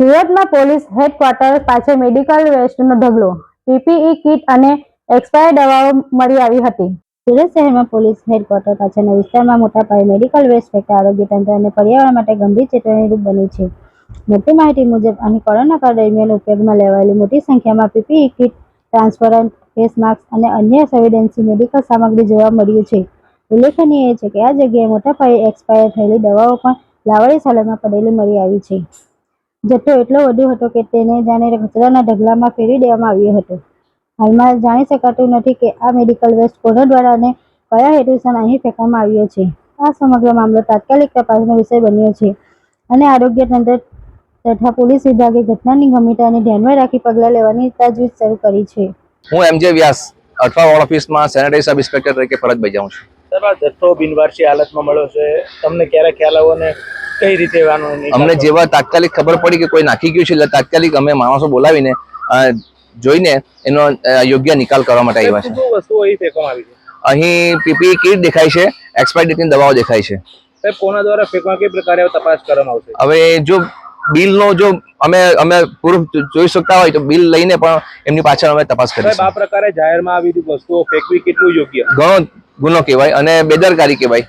સુરતમાં police headquarter પાસે medical વેસ્ટનો ઢગલો, પીપીઈ કિટ અને એક્સપાયર દવાઓ મળી આવી હતી. સુરત શહેરમાં પોલીસ હેડક્વાર્ટર પાછળના વિસ્તારમાં મોટા પાયે મેડિકલ વેસ્ટ ફેંકતા આરોગ્ય તંત્ર અને પર્યાવરણ માટે ગંભીર ચેતવણીરૂપ બની છે. મળતી માહિતી મુજબ, અહીં કોરોના કાળ દરમિયાન ઉપયોગમાં લેવાયેલી મોટી સંખ્યામાં PPE kit, transparent, face mask અને અન્ય સંવેદનશીલ મેડિકલ સામગ્રી જોવા મળ્યું છે. ઉલ્લેખનીય છે કે આ જગ્યાએ મોટા પાયે એક્સપાયર થયેલી દવાઓ પણ લાવણી હાલતમાં પડેલી મળી આવી છે. જથ્થો એટલો વધુ હતો કે તેને જાણે કચરાના ઢગલામાં ફેરવી દેવામાં આવ્યો હતો. હાલમાં જાણી શકાતું નથી કે આ મેડિકલ વેસ્ટ કોના દ્વારા અને કયા હેતુસર અહીં ફેંકવામાં આવ્યો છે. આ સમગ્ર મામલો તાત્કાલિક તપાસનો વિષય બન્યો છે અને આરોગ્ય તંત્ર તથા પોલીસ વિભાગે ઘટનાની ગંભીરતાને ધ્યાનમાં રાખી પગલાં લેવાની તજવીજ શરૂ કરી છે. હું એમજે વ્યાસ અઠવા વોર્ડ ઓફિસમાં સેનેટરી સબ ઇન્સ્પેક્ટર તરીકે ફરજ બજાવું છું. સર આ જથ્થો બિનવારસી હાલતમાં મળ્યો છે. તમને ક્યારે ખ્યાલ આવો ને કઈ રીતે અમને જેવા તાત્કાલિક ખબર પડી કે કોઈ નાખી ગયું છે એટલે તાત્કાલિક અમે માણસો બોલાવીને જોઈને એનો યોગ્ય નિકાલ કરવા માટે આવ્યા છે. વસ્તુઓ અહીં ફેંકવામાં આવી છે? અહીં પીપી કીટ દેખાય છે એક્સપાયર ડેટની દવાઓ દેખાય છે. સાહેબ કોના દ્વારા ફેંકવા કઈ પ્રકારે તપાસ કરવામાં આવશે? હવે જો બિલનો જો અમે અમે પ્રૂફ જોઈ શકતા હોય તો બિલ લઈને પણ એમની પાછળ અમે તપાસ સાહેબ આ પ્રકારે જાહેરમાં આવી વસ્તુઓ ફેંકવી કેટલું યોગ્ય? ઘણો ગુનો કહેવાય અને બેદરકારી કહેવાય.